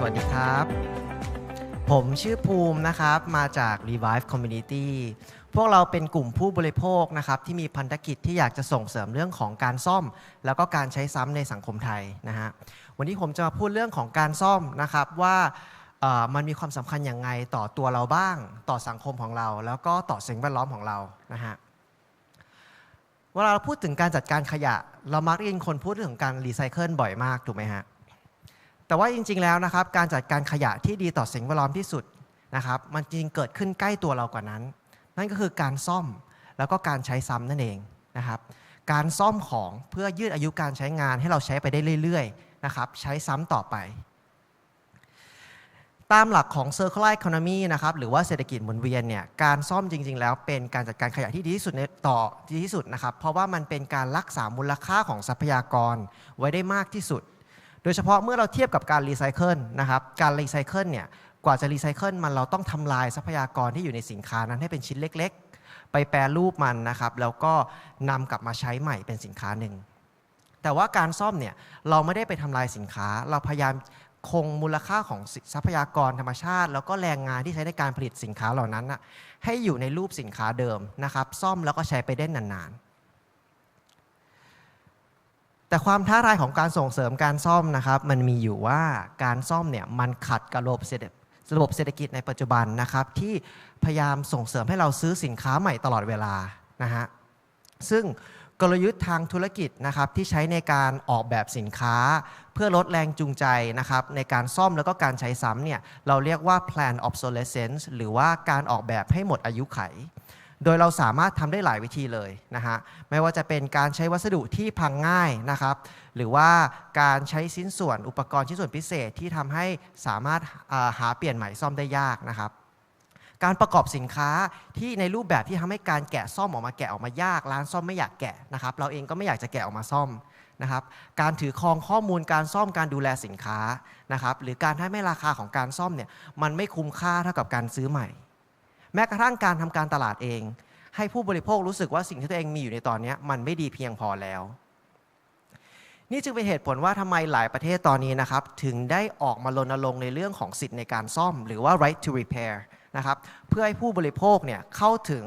สวัสดีครับ ผมชื่อภูมินะครับ มาจาก Revive Community พวกเราเป็นกลุ่มผู้บริโภคนะครับที่มีพันธกิจที่อยากจะส่งเสริมเรื่องของการซ่อม แล้วก็การใช้ซ้ำในสังคมไทยนะฮะ วันนี้ผมจะมาพูดเรื่องของการซ่อมนะครับว่ามันมีความสำคัญอย่างไงต่อตัวเราบ้าง ต่อสังคมของเรา แล้วก็ต่อสิ่งแวดล้อมของเรานะฮะเวลาเราพูดถึงการจัดการขยะ เรามักได้ยินคนพูดเรื่องการรีไซเคิลบ่อยมากถูกไหมฮะ แต่ว่าจริง ๆ แล้วนะครับ การจัดการขยะที่ดีต่อสิ่งแวดล้อมที่สุดนะครับ มันจริงเกิดขึ้นใกล้ตัวเรากว่านั้น นั่นก็คือการซ่อมแล้วก็การใช้ซ้ำนั่นเองนะครับ การซ่อมของเพื่อยืดอายุการใช้งานให้เราใช้ไปได้เรื่อยๆนะครับใช้ซ้ำต่อไป ตามหลักของ circular economy นะครับหรือว่าเศรษฐกิจหมุนเวียนเนี่ยการซ่อมจริง ๆ แล้วเป็นการจัดการขยะที่ดีที่สุดในต่อดีที่สุดนะครับ เพราะว่ามันเป็นการรักษามูลค่าของทรัพยากรไว้ได้มากที่สุด ดยเฉพาะเมื่อเราเทียบกับการรีไซเคิลนะครับ การรีไซเคิลเนี่ย กว่าจะรีไซเคิลมันเราต้องทำลายทรัพยากรที่อยู่ในสินค้านั้นให้เป็นชิ้นเล็ก ๆ ไปแปรรูปมันนะครับ แล้วก็นำกลับมาใช้ใหม่เป็นสินค้าหนึ่ง แต่ว่าการซ่อมเนี่ยเราไม่ได้ไปทำลายสินค้า เราพยายามคงมูลค่าของทรัพยากรธรรมชาติ แล้วก็แรงงานที่ใช้ในการผลิตสินค้าเหล่านั้นนะให้อยู่ในรูปสินค้าเดิมนะครับ ซ่อมแล้วก็ใช้ไปได้นานๆ แต่ความท้าทายของการส่งเสริมการซ่อมนะครับมันมีอยู่ว่าการซ่อมเนี่ยมันขัดกับระบบเศรษฐระบบเศรษฐกิจในปัจจุบันนะครับ ที่พยายามส่งเสริมให้เราซื้อสินค้าใหม่ตลอดเวลานะฮะซึ่งกลยุทธ์ทางธุรกิจนะครับที่ใช้ในการออกแบบสินค้า เพื่อลดแรงจูงใจนะครับในการซ่อมแล้วก็การใช้ซ้ำเนี่ยเราเรียกว่า plan obsolescence หรือว่าการออกแบบให้หมดอายุไข โดยเราสามารถทำได้หลายวิธีเลยนะฮะไม่ว่าจะเป็นการใช้วัสดุที่พังง่ายนะครับ หรือว่าการใช้ชิ้นส่วนอุปกรณ์ชิ้นส่วนพิเศษที่ทำให้สามารถหาเปลี่ยนใหม่ซ่อมได้ยากนะครับการประกอบสินค้าที่ในรูปแบบที่ทำให้การแกะซ่อมออกมาแกะออกมายาก ร้านซ่อมไม่อยากแกะนะครับ เราเองก็ไม่อยากจะแกะออกมาซ่อมนะครับ การถือครองข้อมูลการซ่อมการดูแลสินค้านะครับ หรือการให้ไม่ราคาของการซ่อมเนี่ยมันไม่คุ้มค่าเท่ากับการซื้อใหม่ แม้กระทั่งการทำการตลาดเอง ให้ผู้บริโภครู้สึกว่าสิ่งที่ตัวเองมีอยู่ในตอนนี้มันไม่ดีเพียงพอแล้ว นี่จึงเป็นเหตุผลว่าทำไมหลายประเทศตอนนี้นะครับ ถึงได้ออกมารณรงค์ในเรื่องของสิทธิ์ในการซ่อม หรือว่า right to repair นะครับเพื่อให้ผู้บริโภคเนี่ยเข้าถึง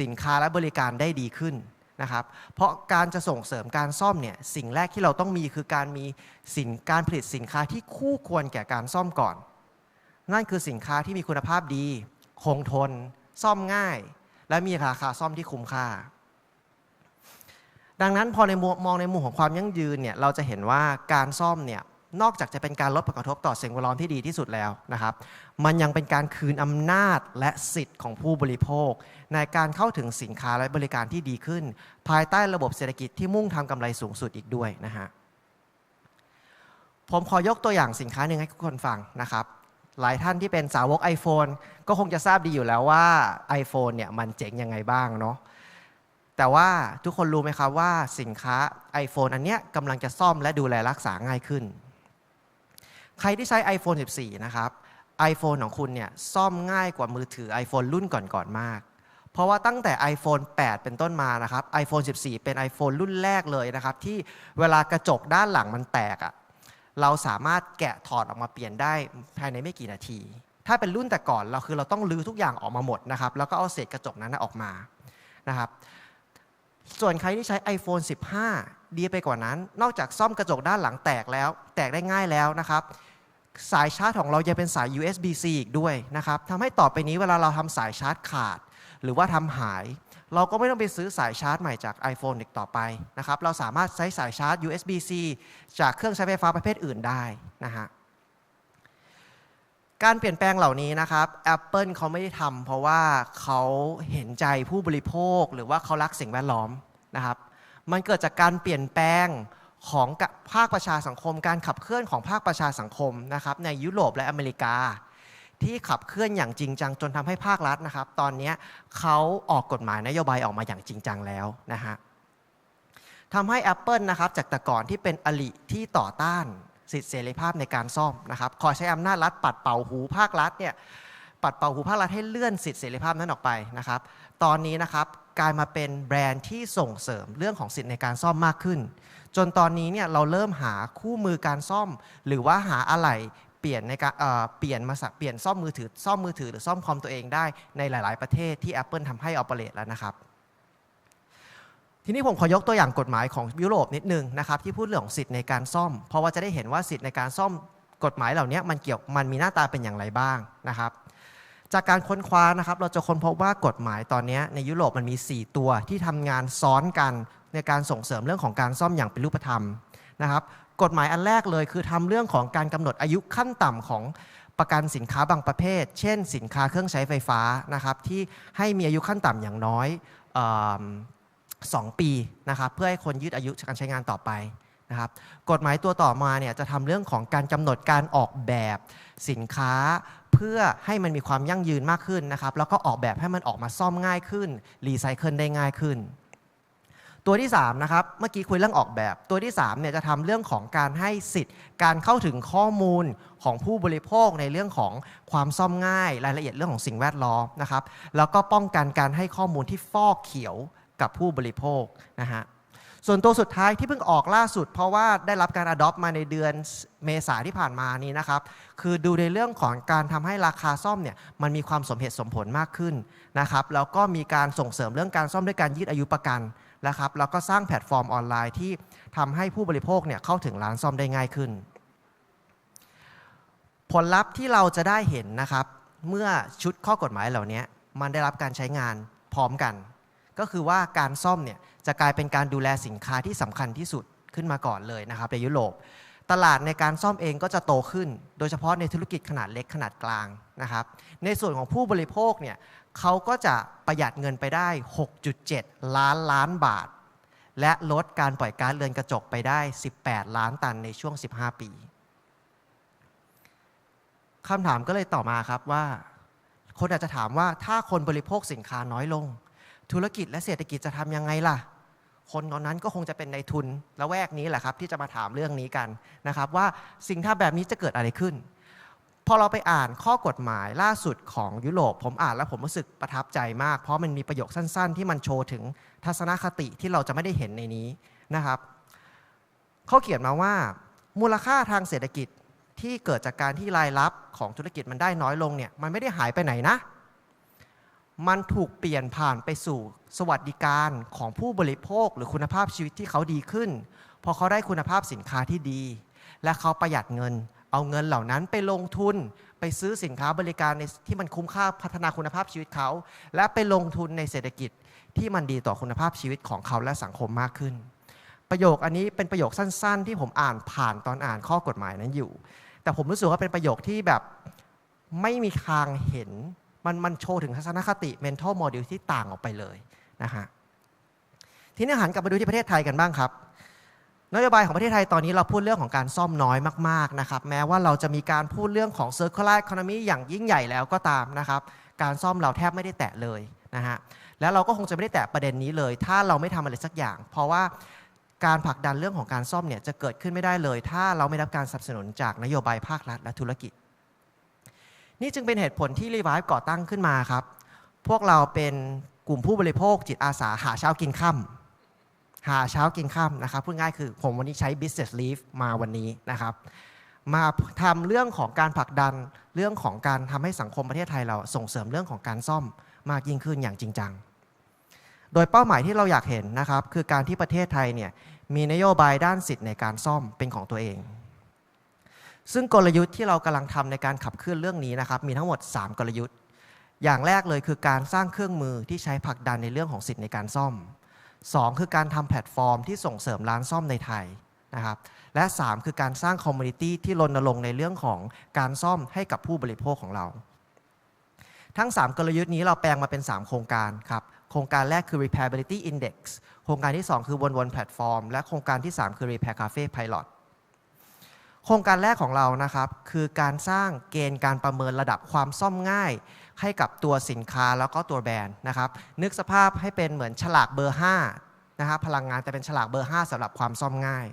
สินค้าและบริการได้ดีขึ้นนะครับเพราะการจะส่งเสริมการซ่อมเนี่ยสิ่งแรกที่เราต้องมีคือการมีสินการผลิตสินค้าที่คู่ควรแก่การซ่อมก่อน นั่นคือสินค้าที่มีคุณภาพดี คงทน ซ่อมง่าย และมีราคาซ่อมที่คุ้มค่า ดังนั้นพอในมุมมองในมุมของความยั่งยืนเนี่ยเราจะเห็นว่าการซ่อมเนี่ยนอกจากจะเป็นการลดผลกระทบต่อสิ่งแวดล้อมที่ดีที่สุดแล้วนะครับ มันยังเป็นการคืนอำนาจและสิทธิ์ของผู้บริโภค ในการเข้าถึงสินค้าและบริการที่ดีขึ้น ภายใต้ระบบเศรษฐกิจที่มุ่งทำกำไรสูงสุดอีกด้วยนะฮะผมขอยกตัวอย่างสินค้าหนึ่งให้ทุกคนฟังนะครับ หลายท่านที่เป็นสาวก iPhone ก็คงจะทราบดีอยู่แล้วว่า iPhone เนี่ยมันเจ๋งยังไงบ้างเนาะแต่ว่าทุกคนรู้ไหมครับว่าสินค้า iPhone อันเนี้ยกำลังจะซ่อมและดูแลรักษาง่ายขึ้น ใครที่ใช้ iPhone 14 นะครับ iPhone ของคุณเนี่ยซ่อมง่ายกว่ามือถือ iPhone รุ่นก่อนๆมาก เพราะว่าตั้งแต่ iPhone 8 เป็นต้นมานะครับ iPhone 14 เป็น iPhone รุ่นแรกเลยนะครับ ที่เวลากระจกด้านหลังมันแตกอะ่ะ เราสามารถแกะถอดออกมาเปลี่ยนได้ภายในไม่กี่นาที ถ้าเป็นรุ่นแต่ก่อนเราคือเราต้องรื้อทุกอย่างออกมาหมดนะครับ แล้วก็เอาเศษกระจกนั้นออกมานะครับ ส่วนใครที่ใช้ iPhone 15 ดีไปกว่านั้น นอกจากซ่อมกระจกด้านหลังแตกแล้ว แตกได้ง่ายแล้วนะครับ สายชาร์จของเราจะเป็นสาย USB-C อีกด้วยนะครับทำให้ต่อไปนี้เวลาเราทำสายชาร์จขาด หรือว่าทำหาย เราก็ไม่ต้องไปซื้อสายชาร์จใหม่จาก iPhone อีกต่อไปนะครับ เราสามารถใช้สายชาร์จ USB-C จากเครื่องใช้ไฟฟ้าประเภทอื่นได้นะฮะการเปลี่ยนแปลงเหล่านี้นะครับ Apple เขาไม่ได้ทำเพราะว่าเขาเห็นใจผู้บริโภค หรือว่าเขารักสิ่งแวดล้อมนะครับ มันเกิดจากการเปลี่ยนแปลงของภาคประชาสังคม การขับเคลื่อนของภาคประชาสังคมนะครับในยุโรปและอเมริกา ที่ขับเคลื่อนอย่างจริงจัง จนทำให้ภาครัฐนะครับ ตอนนี้เขาออกกฎหมายนโยบายออกมาอย่างจริงจังแล้วนะฮะทำให้ Apple นะครับจากแต่ก่อนที่เป็นอลิที่ต่อต้านสิทธิเสรีภาพในการซ่อมนะครับคอยใช้อำนาจรัฐปัดเป่าหูภาครัฐเนี่ยปัดเป่าหูภาครัฐให้เลื่อนสิทธิเสรีภาพนั้นออกไปนะครับ ตอนนี้นะครับกลายมาเป็นแบรนด์ที่ส่งเสริมเรื่องของสิทธิในการซ่อมมากขึ้น จนตอนนี้เนี่ยเราเริ่มหาคู่มือการซ่อม หรือว่าหาอะไหล่ เปลี่ยนในการเปลี่ยนมาสักเปลี่ยนซ่อมมือถือซ่อมมือถือหรือซ่อมคอมตัวเองได้ในหลาย ๆ ประเทศที่ Apple ทำให้ operate แล้วนะครับทีนี้ผมขอยกตัวอย่างกฎหมายของยุโรปนิดนึงนะครับที่พูดเรื่องของสิทธิ์ในการซ่อม เพราะว่าจะได้เห็นว่าสิทธิ์ในการซ่อมกฎหมายเหล่านี้มันเกี่ยวมันมีหน้าตาเป็นอย่างไรบ้างนะครับ จากการค้นคว้านะครับ เราจะค้นพบว่ากฎหมายตอนนี้ในยุโรปมันมี 4 ตัวที่ทำงานซ้อนกันในการส่งเสริมเรื่องของการซ่อมอย่างเป็นรูปธรรมนะครับ กฎหมายอันแรกเลยคือทำเรื่องของการกำหนดอายุขั้นต่ำของประกันสินค้าบางประเภท เช่น สินค้าเครื่องใช้ไฟฟ้านะครับที่ให้มีอายุขั้นต่ำอย่างน้อยอมสองปีนะครับเพื่อให้คนยืดอายุการใช้งานต่อไปนะครับกฎหมายตัวต่อมาเนี่ยจะทำเรื่องของการกำหนดการออกแบบสินค้าเพื่อให้มันมีความยั่งยืนมากขึ้นนะครับแล้วก็ออกแบบให้มันออกมาซ่อมง่ายขึ้นรีไซเคิลได้ง่ายขึ้น ตัวที่3นะครับเมื่อกี้คุยเรื่องออกแบบ ตัวที่3เนี่ยจะทำเรื่องของการให้สิทธิ์ การเข้าถึงข้อมูลของผู้บริโภคในเรื่องของความซ่อมง่าย รายละเอียดเรื่องของสิ่งแวดล้อมนะครับ แล้วก็ป้องกันการให้ข้อมูลที่ฟอกเขียวกับผู้บริโภคนะฮะส่วนตัวสุดท้ายที่เพิ่งออกล่าสุด เพราะว่าได้รับการ adopt มาในเดือนเมษาที่ผ่านมานี้นะครับ คือดูในเรื่องของการทำให้ราคาซ่อมเนี่ยมันมีความสมเหตุสมผลมากขึ้นนะครับแล้วก็มีการส่งเสริมเรื่องการซ่อมด้วยการยืดอายุประกัน นะครับแล้วก็สร้างแพลตฟอร์มออนไลน์ที่ทำให้ผู้บริโภคเนี่ยเข้าถึงร้านซ่อมได้ง่ายขึ้น ผลลัพธ์ที่เราจะได้เห็นนะครับเมื่อชุดข้อกฎหมายเหล่านี้มันได้รับการใช้งานพร้อมกัน ก็คือว่าการซ่อมเนี่ยจะกลายเป็นการดูแลสินค้าที่สำคัญที่สุดขึ้นมาก่อนเลยนะครับในยุโรปตลาดในการซ่อมเองก็จะโตขึ้น โดยเฉพาะในธุรกิจขนาดเล็กขนาดกลางนะครับ ในส่วนของผู้บริโภคเนี่ย เขาก็จะประหยัดเงินไปได้ 6.7 ล้านล้านบาท และลดการปล่อยก๊าซเรือนกระจกไปได้ 18 ล้านตันในช่วง 15 ปีคำถามก็เลยต่อมาครับว่า คนอาจจะถามว่าถ้าคนบริโภคสินค้าน้อยลง ธุรกิจและเศรษฐกิจจะทำยังไงล่ะ คนตอนนั้นก็คงจะเป็นในทุนละแวกนี้แหละครับ ที่จะมาถามเรื่องนี้กันนะครับ ว่าสิ่งถ้าแบบนี้จะเกิดอะไรขึ้น พอเราไปอ่านข้อกฎหมายล่าสุดของยุโรป ผมอ่านแล้วผมรู้สึกประทับใจมาก เพราะมันมีประโยคสั้น ๆ ที่มันโชว์ถึงทัศนคติที่เราจะไม่ได้เห็นในนี้นะครับเขาเขียนมาว่า มูลค่าทางเศรษฐกิจที่เกิดจากการที่รายรับของธุรกิจมันได้น้อยลงเนี่ยมันไม่ได้หายไปไหนนะ มันถูกเปลี่ยนผ่านไปสู่สวัสดิการของผู้บริโภคหรือคุณภาพชีวิตที่เขาดีขึ้น พอเขาได้คุณภาพสินค้าที่ดี และเขาประหยัดเงิน เอาเงินเหล่านั้นไปลงทุนไปซื้อสินค้าบริการในที่มันคุ้มค่าพัฒนาคุณภาพชีวิตเขา และไปลงทุนในเศรษฐกิจที่มันดีต่อคุณภาพชีวิตของเขาและสังคมมากขึ้น ประโยคอันนี้เป็นประโยคสั้น ๆ ที่ผมอ่านผ่านตอนอ่านข้อกฎหมายนั้นอยู่ แต่ผมรู้สึกว่าเป็นประโยคที่แบบไม่มีทางเห็นมันมันโชว์ถึงทัศนคติ mental model ที่ต่างออกไปเลยนะฮะทีนี้หันกลับมาดูที่ประเทศไทยกันบ้างครับ นโยบายของประเทศไทยตอนนี้เราพูดเรื่องของการซ่อมน้อยมากๆนะครับแม้ว่าเราจะมีการพูดเรื่องของ circular economy อย่างยิ่งใหญ่แล้วก็ตามนะครับการซ่อมเราแทบไม่ได้แตะเลยนะฮะแล้วเราก็คงจะไม่ได้แตะประเด็นนี้เลย ถ้าเราไม่ทำอะไรสักอย่าง เพราะว่าการผลักดันเรื่องของการซ่อมเนี่ยจะเกิดขึ้นไม่ได้เลย ถ้าเราไม่รับการสนับสนุนจากนโยบายภาครัฐและธุรกิจ นี่จึงเป็นเหตุผลที่ Revive ก่อตั้งขึ้นมาครับ พวกเราเป็นกลุ่มผู้บริโภคจิตอาสาหาเช้ากินค่ำ หาเช้ากินค่ำนะครับพูดง่ายคือผมวันนี้ใช้ business leave มาวันนี้นะครับ มาทำเรื่องของการผลักดันเรื่องของการทำให้สังคมประเทศไทยเราส่งเสริมเรื่องของการซ่อมมากยิ่งขึ้นอย่างจริงจัง โดยเป้าหมายที่เราอยากเห็นนะครับ คือการที่ประเทศไทยเนี่ยมีนโยบายด้านสิทธิ์ในการซ่อมเป็นของตัวเอง ซึ่งกลยุทธ์ที่เรากำลังทำในการขับเคลื่อนเรื่องนี้นะครับ มีทั้งหมด 3 กลยุทธ์ อย่างแรกเลยคือการสร้างเครื่องมือที่ใช้ผลักดันในเรื่องของสิทธิ์ในการซ่อม 2 คือการทำแพลตฟอร์มที่ส่งเสริมร้านซ่อมในไทยนะครับและ 3 คือการสร้างคอมมูนิตี้ที่รณรงค์ในเรื่องของการซ่อมให้กับผู้บริโภคของเรา ทั้ง 3 กลยุทธ์นี้เราแปลงมาเป็น 3 โครงการครับโครงการแรกคือ Repairability Index โครงการที่ 2 คือวนวนแพลตฟอร์มและโครงการที่ 3 คือ Repair Cafe Pilot โครงการแรกของเรานะครับ คือการสร้างเกณฑ์การประเมินระดับความซ่อมง่าย ให้กับตัวสินค้าแล้วก็ตัวแบรนด์นะครับ นึกสภาพให้เป็นเหมือนฉลากเบอร์5นะครับพลังงานจะเป็นฉลากเบอร์ 5สำหรับความซ่อมง่าย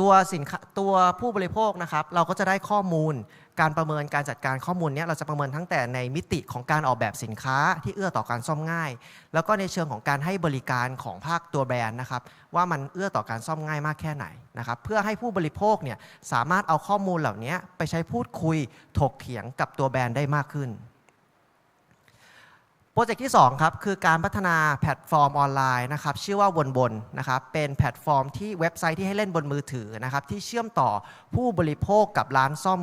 ตัวสินค้าตัวผู้บริโภคนะครับ เราก็จะได้ข้อมูลการประเมินการจัดการข้อมูลเนี้ยเราจะประเมินทั้งแต่ในมิติของการออกแบบสินค้าที่เอื้อต่อการซ่อมง่าย แล้วก็ในเชิงของการให้บริการของภาคตัวแบรนด์นะครับ ว่ามันเอื้อต่อการซ่อมง่ายมากแค่ไหนนะครับ เพื่อให้ผู้บริโภคเนี่ยสามารถเอาข้อมูลเหล่านี้ไปใช้พูดคุยถกเถียงกับตัวแบรนด์ได้มากขึ้น โปรเจกต์ที่2ครับคือการพัฒนาแพลตฟอร์มออนไลน์นะครับชื่อว่าวนบนนะครับเป็นแพลตฟอร์มที่เว็บไซต์ที่ให้เล่นบนมือถือนะครับที่เชื่อมต่อผู้บริโภคกับร้านซ่อม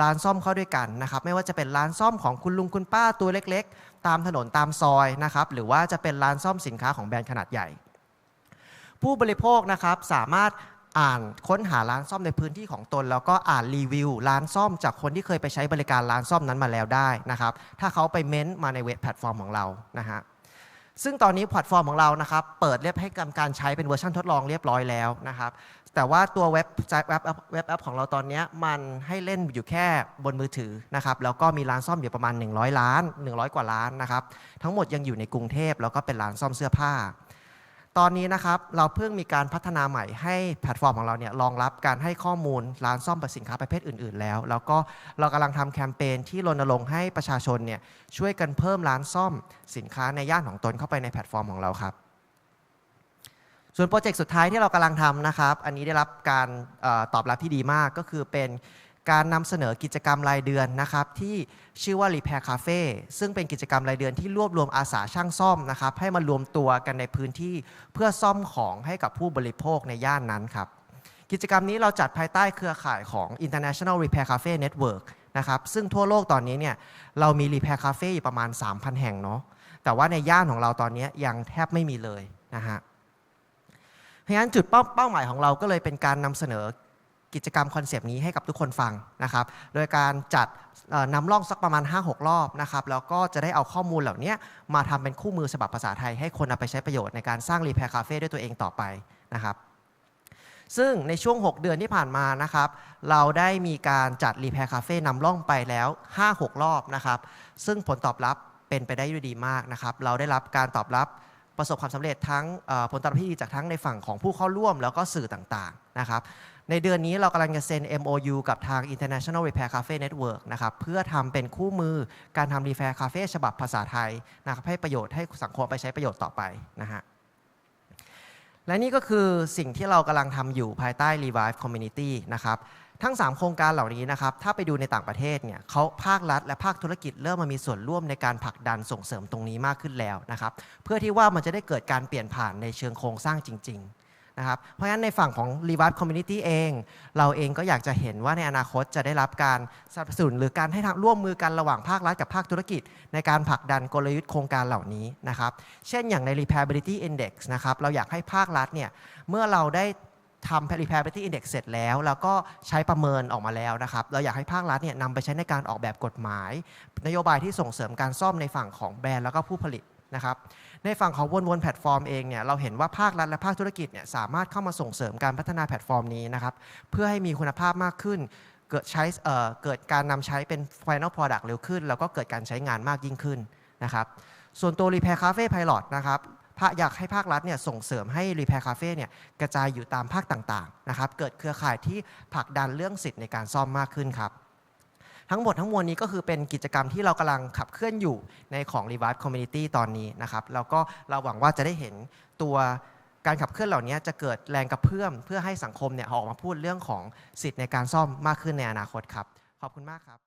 ร้านซ่อมเข้าด้วยกันนะครับไม่ว่าจะเป็นร้านซ่อมของคุณลุงคุณป้าตัวเล็กๆ ตามถนนตามซอยนะครับหรือว่าจะเป็นร้านซ่อมสินค้าของแบรนด์ขนาดใหญ่ ผู้บริโภคนะครับสามารถ อ่านค้นหาร้านซ่อมในพื้นที่ของตน แล้วก็อ่านรีวิวร้านซ่อมจากคนที่เคยไปใช้บริการร้านซ่อมนั้นมาแล้วได้นะครับ ถ้าเขาไปเม้นต์มาในเว็บแพลตฟอร์มของเรานะฮะซึ่งตอนนี้แพลตฟอร์มของเรานะครับเปิดเรียบให้กำการใช้เป็นเวอร์ชันทดลองเรียบร้อยแล้วนะครับ แต่ว่าตัวเว็บเว็บแอปเว็บแอปของเราตอนนี้มันให้เล่นอยู่แค่บนมือถือนะครับแล้วก็มีร้านซ่อมอยู่ประมาณ 100 ล้าน 100 กว่าล้านนะครับทั้งหมดยังอยู่ในกรุงเทพแล้วก็เป็นร้านซ่อมเสื้อผ้า ตอนนี้นะครับเราเพิ่งมีการพัฒนาใหม่ให้แพลตฟอร์มของเราเนี่ยรองรับการให้ข้อมูลร้านซ่อมสินค้าประเภทอื่น ๆ แล้ว แล้วก็เรากำลังทำแคมเปญที่รณรงค์ให้ประชาชนเนี่ยช่วยกันเพิ่มร้านซ่อมสินค้าในย่านของตนเข้าไปในแพลตฟอร์มของเราครับส่วนโปรเจกต์สุดท้ายที่เรากำลังทำนะครับ อันนี้ได้รับการออตอบรับที่ดีมากก็คือเป็น การนำเสนอกิจกรรมรายเดือนนะครับที่ชื่อว่า Repair Cafe ซึ่งเป็นกิจกรรมรายเดือนที่รวบรวมอาสาช่างซ่อมนะครับให้มารวมตัวกันในพื้นที่เพื่อซ่อมของให้กับผู้บริโภคในย่านนั้นครับกิจกรรมนี้เราจัดภายใต้เครือข่ายของ International Repair Cafe Network นะครับซึ่งทั่วโลกตอนนี้เนี่ยเรามี Repair Cafe อยู่ประมาณ 3,000 แห่งเนาะแต่ว่าในย่านของเราตอนนี้ยังแทบไม่มีเลยนะฮะเพราะฉะนั้นจุดเป้าเป้าหมายของเราก็เลยเป็นการนำเสนอ กิจกรรมคอนเซปต์นี้ให้กับทุกคนฟังนะครับ โดยการจัดนำร่องสักประมาณ 5-6 รอบนะครับ แล้วก็จะได้เอาข้อมูลเหล่านี้มาทำเป็นคู่มือฉบับภาษาไทย ให้คนเอาไปใช้ประโยชน์ในการสร้างรีแพร์คาเฟ่ด้วยตัวเองต่อไปนะครับซึ่งในช่วง 6 เดือนที่ผ่านมานะครับ เราได้มีการจัดรีแพร์คาเฟ่นำร่องไปแล้ว 5-6 รอบนะครับ ซึ่งผลตอบรับเป็นไปได้ด้วยดีมากนะครับ เราได้รับการตอบรับ ประสบความสำเร็จทั้งผลตอบรับที่ดีจากทั้งในฝั่งของผู้เข้าร่วมแล้วก็สื่อต่างๆนะครับในเดือนนี้เรากำลังจะเซ็น MOU กับทาง International Repair Cafe Network นะครับเพื่อทำเป็นคู่มือการทำ Repair Cafe ฉบับภาษาไทยนะครับให้ประโยชน์ให้สังคมไปใช้ประโยชน์ต่อไปนะฮะและนี่ก็คือสิ่งที่เรากำลังทำอยู่ภายใต้ Revive Community นะครับ ทั้ง 3 โครงการเหล่านี้นะครับ ถ้าไปดูในต่างประเทศเนี่ยเขาภาครัฐและภาคธุรกิจเริ่มมามีส่วนร่วมในการผลักดันส่งเสริมตรงนี้มากขึ้นแล้วนะครับ เพื่อที่ว่ามันจะได้เกิดการเปลี่ยนผ่านในเชิงโครงสร้างจริง ๆนะครับเพราะฉะนั้นในฝั่งของ Revive Community เอง เราเองก็อยากจะเห็นว่าในอนาคตจะได้รับการสนับสนุนหรือการให้ทางร่วมมือกันระหว่างภาครัฐกับภาคธุรกิจ ในการผลักดันกลยุทธ์โครงการเหล่านี้นะครับ เช่นอย่างใน Repairability Index นะครับ เราอยากให้ภาครัฐเนี่ย เมื่อเราได้ ทำ Repairability Index เสร็จแล้ว แล้วก็ใช้ประเมินออกมาแล้วนะครับ เราอยากให้ภาครัฐเนี่ยนำไปใช้ในการออกแบบกฎหมาย นโยบายที่ส่งเสริมการซ่อมในฝั่งของแบรนด์แล้วก็ผู้ผลิตนะครับในฝั่งของวนวนแพลตฟอร์มเองเนี่ยเราเห็นว่าภาครัฐและภาคธุรกิจเนี่ยสามารถเข้ามาส่งเสริมการพัฒนาแพลตฟอร์มนี้นะครับเพื่อให้มีคุณภาพมากขึ้น เกิดใช้เอ่อเกิดการนำใช้เป็น Final Product เร็วขึ้น แล้วก็เกิดการใช้งานมากยิ่งขึ้นนะครับส่วนตัว Repair Cafe Pilot นะครับ อยากให้ภาครัฐเนี่ยส่งเสริมให้ Repair Cafe เนี่ยกระจายอยู่ตามภาคต่างๆนะครับเกิดเครือข่ายที่ผลักดันเรื่องสิทธิ์ในการซ่อมมากขึ้นครับทั้งหมดทั้งมวลนี้ก็คือเป็นกิจกรรมที่เรากำลังขับเคลื่อนอยู่ในของ Revive Community ตอนนี้นะครับแล้วก็เราหวังว่าจะได้เห็นตัวการขับเคลื่อนเหล่านี้จะเกิดแรงกระเพื่อมเพื่อให้สังคมเนี่ยออกมาพูดเรื่องของสิทธิ์ในการซ่อมมากขึ้นในอนาคตครับ ขอบคุณมากครับ